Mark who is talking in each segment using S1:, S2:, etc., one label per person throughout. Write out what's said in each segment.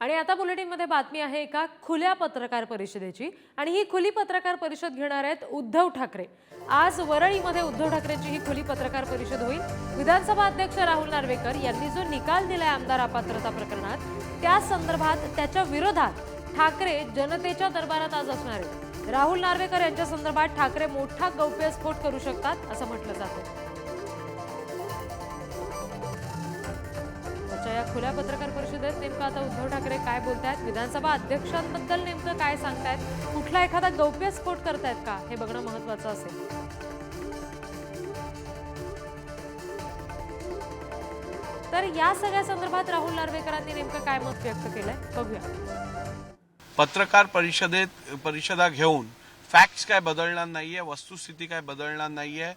S1: आणि आता बुलेटिनमध्ये बातमी आहे एका खुल्या पत्रकार परिषदेची. आणि ही खुली पत्रकार परिषद घेणार आहेत उद्धव ठाकरे. आज वरळीमध्ये उद्धव ठाकरेंची ही खुली पत्रकार परिषद होईल. विधानसभा अध्यक्ष राहुल नार्वेकर यांनी जो निकाल दिलाय आमदार अपात्रता प्रकरणात त्या संदर्भात त्याच्या विरोधात ठाकरे जनतेच्या दरबारात आज असणार आहेत. राहुल नार्वेकर यांच्या संदर्भात ठाकरे मोठा गौप्यस्फोट करू शकतात असं म्हटलं जातं खुल्या पत्रकार परिषदेत नेमकं आता उद्धव ठाकरे काय बोलतायत? विधानसभा अध्यक्षांबद्दल नेमकं काय सांगतायत? कुठला एखादा गौप्य स्फोट करतायत का? हे बघणं महत्वाचं असेल. तर या सगळ्या संदर्भात राहुल नार्वेकरांनी नेमकं काय मत व्यक्त केलंय? बघूया.
S2: पत्रकार परिषदेत परिषदा घेऊन फॅक्ट्स काय बदलणार नाहीये वस्तुस्थिती काय बदलणार नाहीये.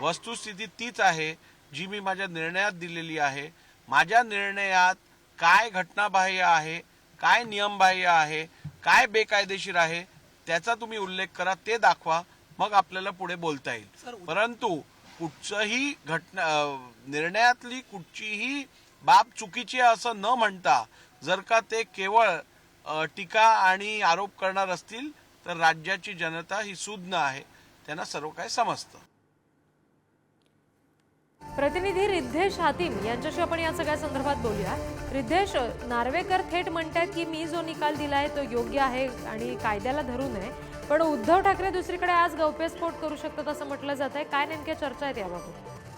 S2: वस्तुस्थिती तीच आहे जी मी माझ्या निर्णयात दिलेली आहे. माझ्या निर्णयात काय घटनाबाह्य आहे काय नियमबाह्य आहे काय बेकायदेशीर आहे त्याचा तुम्ही उल्लेख करा ते दाखवा मग आपल्याला पुढे बोलता येईल. परंतु कुठचंही घटना निर्णयातली कुठचीही बाब चुकीची आहे असं न म्हणता जर का ते केवळ टीका आणि आरोप करणार असतील तर राज्याची जनता ही सुज्ञ आहे त्यांना सर्व काही समजतं.
S1: प्रतिनिधी रिद्धेश हातीम यांच्याशी आपण या सगळ्या संदर्भात बोलूया. रिद्धेश नार्वेकर थेट म्हणतात की मी जो निकाल दिलाय तो योग्य आहे आणि कायद्याला धरू नये. पण उद्धव ठाकरे दुसरीकडे आज गौप्यस्फोट करू शकतात असं म्हटलं जात आहे काय नेमक्या चर्चा आहेत याबाबत?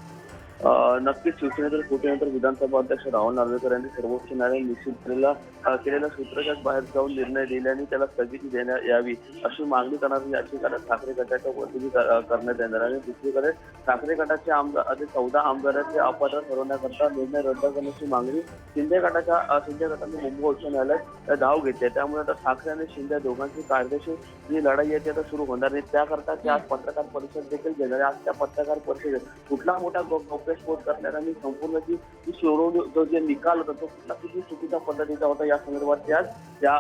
S3: नक्कीच शिवसेनेतील फुटीनंतर विधानसभा अध्यक्ष राहुल नार्वेकर यांनी सर्वोच्च न्यायालय निश्चित केलेला केलेल्या सूत्राच्या बाहेर जाऊन निर्णय दिल्याने त्याला स्थगिती देण्यात यावी अशी मागणी करणारी याचिका ठाकरे गटाच्या वतीने करण्यात येणार आणि दुसरीकडे ठाकरे गटाचे आमदार असे चौदा आमदारांचे अपात्र ठरवण्याकरता निर्णय रद्द करण्याची मागणी शिंदे गटाच्या शिंदे गटाने मुंबई उच्च न्यायालयात धाव घेतली आहे. त्यामुळे आता ठाकरे आणि शिंदे दोघांची कायदेशीर जी लढाई आहे ती आता सुरू होणार नाही त्याकरता ते आज पत्रकार परिषद देखील घेणार आहे. आज त्या पत्रकार परिषदेत कुठला मोठा गौ- करण्यात आणि संपूर्ण जी जी जो जे निकाल होता तो कुठला चुकीच्या पद्धतीचा होता या संदर्भात ते आज त्या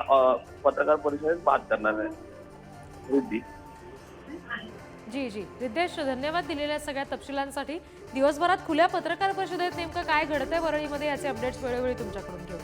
S3: पत्रकार परिषदेत बात करणार आहे रिद्धी.
S1: जी जी. रिद्धेश धन्यवाद दिलेल्या सगळ्या तपशिलांसाठी. दिवसभरात खुल्या पत्रकार परिषदेत नेमकं काय घडतंय वरळीमध्ये याचे अपडेट्स वेळोवेळी तुमच्याकडून घेऊ.